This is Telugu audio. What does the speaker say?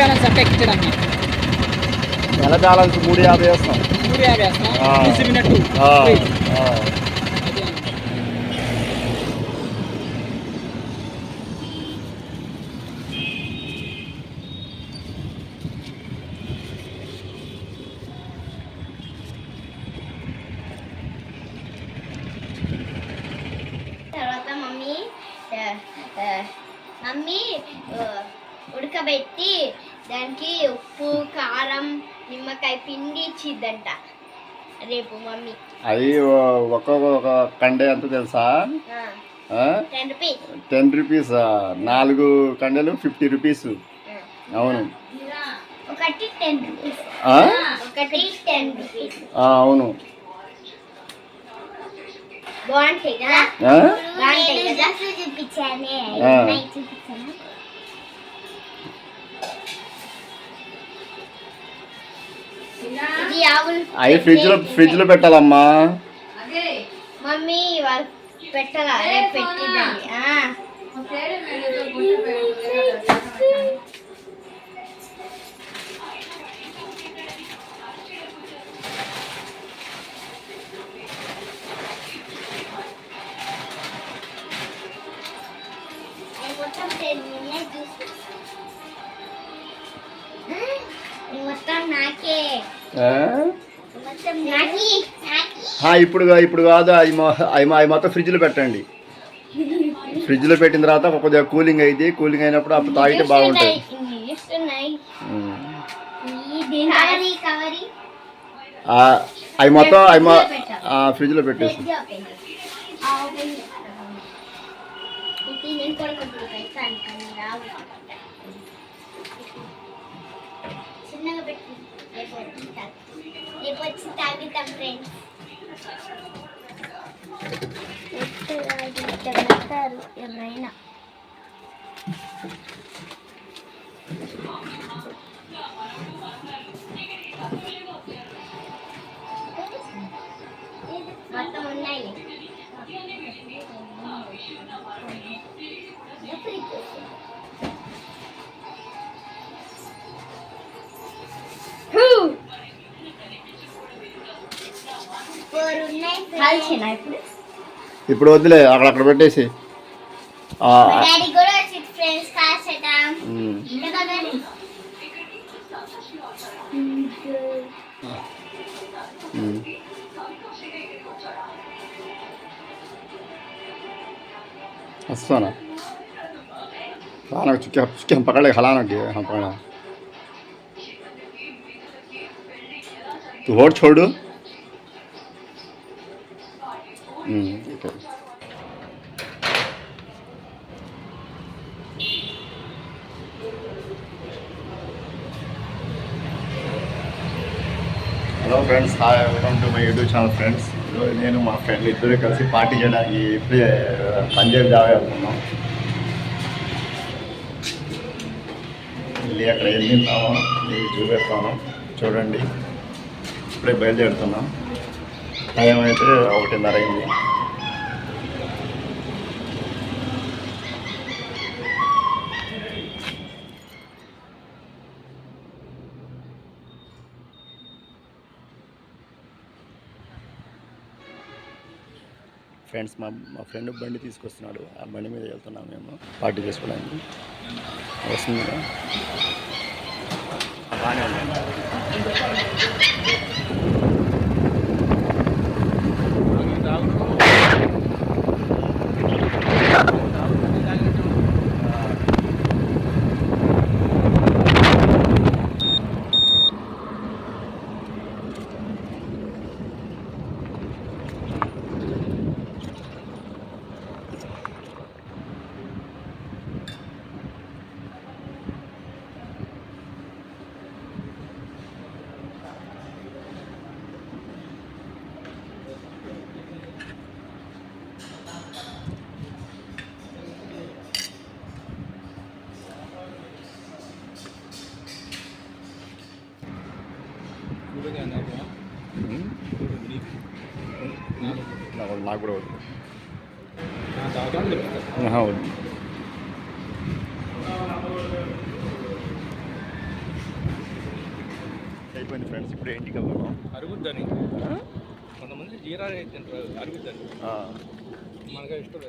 బ్యాలెన్స్ ఎంత ఎక్కించడానికి నెల బ్యాలెన్స్ మూడు యాభై వేస్తాం. మూడు యాభై వేస్తాం. విసిరినట్టు మమ్మీ ఉడకబెట్టి దానికి ఉప్పు కారం నిమ్మకాయ పిండి ఇచ్చిద్దంట. రేపు మమ్మీ. అది ఒక్కొక్క ఒక కండే ఎంత తెలుసా? Ten rupees. టెన్ రూపీస్ నాలుగు కండెలు ఫిఫ్టీ రూపీస్. అవును. ఒకటి టెన్ రూపీస్. ఆ? ఒకటి టెన్ రూపీస్. ఆ, అవును. బాగుంటాయి కదా. చూపించాను. ఇది ఆవులు అవి ఫ్రిడ్జ్లో ఫ్రిడ్జ్లో పెట్టాలమ్మా. మమ్మీ వాళ్ళు పెట్టాలా? మొత్తం నాకే. ఇప్పుడు ఇప్పుడు కాదు అవి మొ- అవి మొ- అవి మొత్తం ఫ్రిడ్జ్లో పెట్టండి. ఫ్రిడ్జ్లో పెట్టిన తర్వాత కొద్దిగా కూలింగ్ అయితే కూలింగ్ అయినప్పుడు అప్పుడు తాగితే బాగుంటుంది. అవి మొత్తం అవి ఫ్రిడ్జ్లో పెట్టేసి. చిన్నగా పెట్టి. రేపు వచ్చి రేపు వచ్చి తాగుతాం ఫ్రెండ్స్ పెడతారు ఎవరైనా మొత్తం ఉన్నాయి ఇప్పుడు ఇప్పుడు వద్దులే అక్కడ అక్కడ పెట్టేసి ఆ, ఆ, డాడీ కూడా వచ్చి ఫ్రెండ్స్ కాల్చట ఉమ్. కదా డాడీ ఉమ్. हंसो ना खाना चुके चुके हम पकड़ ले खिलाना के हम पकड़ा तू होड़ छोड़ू हम्म వద్దు hello friends hi welcome to my YouTube channel friends నేను మా ఫ్రెండ్ ఇద్దరు కలిసి పార్టీ చేయడానికి ఇప్పుడే uh, పంజాబ్ జాబే అనుకున్నాం వెళ్ళి అక్కడ ఏం తింటామో మీకు చూపిస్తాను చూడండి. ఇప్పుడే బయలుదేరుతున్నాం. టైం అయితే ఒకటిన్నర అయింది. ఫ్రెండ్స్ మా మా ఫ్రెండ్ బండి తీసుకొస్తున్నాడు. ఆ బండి మీద వెళ్తున్నాం మేము. పార్టీ చేసుకోవడానికి. వస్తుంది బాగానే ఉంది. నాకు కూడా వద్దు. అయిపోయింది ఫ్రెండ్స్ ఇప్పుడు ఇంటికి వెళ్దాం అరుగుద్దని. కొంతమంది జీరా తింటారు అరుగుద్దని. ఆ. మనగా ఇష్టం